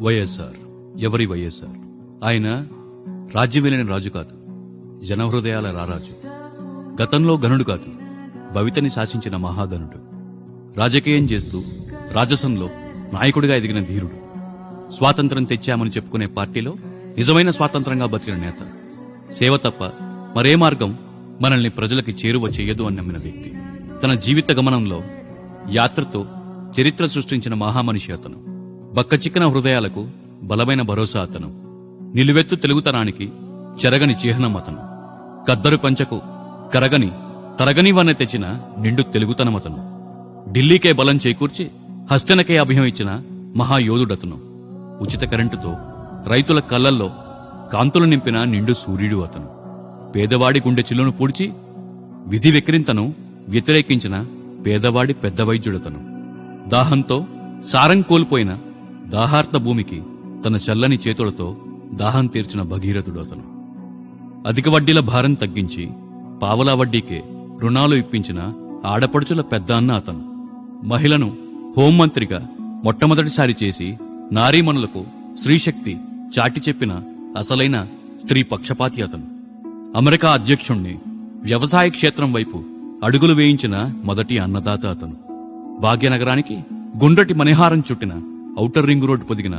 వైఎస్ఆర్. ఎవరి వైఎస్ఆర్? ఆయన రాజ్యమేలిన రాజు కాదు జనహృదయాల రారాజు. గతంలో గనుడు కాదు భవితని శాసించిన మహాధనుడు. రాజకీయం చేస్తూ రాజసంలో నాయకుడిగా ఎదిగిన ధీరుడు. స్వాతంత్రం తెచ్చామని చెప్పుకునే పార్టీలో నిజమైన స్వాతంత్రంగా బతికిన నేత. సేవ తప్ప మరే మార్గం మనల్ని ప్రజలకి చేరువ చేయదు అని నమ్మిన వ్యక్తి. తన జీవిత గమనంలో యాత్రతో చరిత్ర సృష్టించిన మహామనిషి అతను. బక్కచిక్కిన హృదయాలకు బలమైన భరోసా అతను. నిలువెత్తు తెలుగుతనానికి చెరగని చిహ్నం అతను. కద్దరు పంచకు కరగని తరగనివన్న తెచ్చిన నిండు తెలుగుతనమతను ఢిల్లీకే బలం చేకూర్చి హస్తనకే అభయం ఇచ్చిన మహాయోధుడతను. ఉచిత కరెంటుతో రైతుల కళ్ళల్లో కాంతులు నింపిన నిండు సూర్యుడు అతను. పేదవాడి గుండె చిల్లును పూడ్చి విధి విక్రింతను వ్యతిరేకించిన పేదవాడి పెద్ద వైద్యుడతను. దాహంతో సారం కోల్పోయిన దాహార్త భూమికి తన చల్లని చేతులతో దాహం తీర్చిన భగీరథుడు అతను. అధిక వడ్డీల భారం తగ్గించి పావలా వడ్డీకే రుణాలు ఇప్పించిన ఆడపడుచుల పెద్ద అన్న అతను. మహిళను హోంమంత్రిగా మొట్టమొదటిసారి చేసి నారీమణులకు స్త్రీశక్తి చాటి చెప్పిన అసలైన స్త్రీ పక్షపాతి అతను. అమెరికా అధ్యక్షుణ్ణి వ్యవసాయ క్షేత్రం వైపు అడుగులు వేయించిన మొదటి అన్నదాత అతను. భాగ్యనగరానికి గుండ్రటి మణిహారం చుట్టిన ఔటర్ రింగ్ రోడ్డు పొదిగిన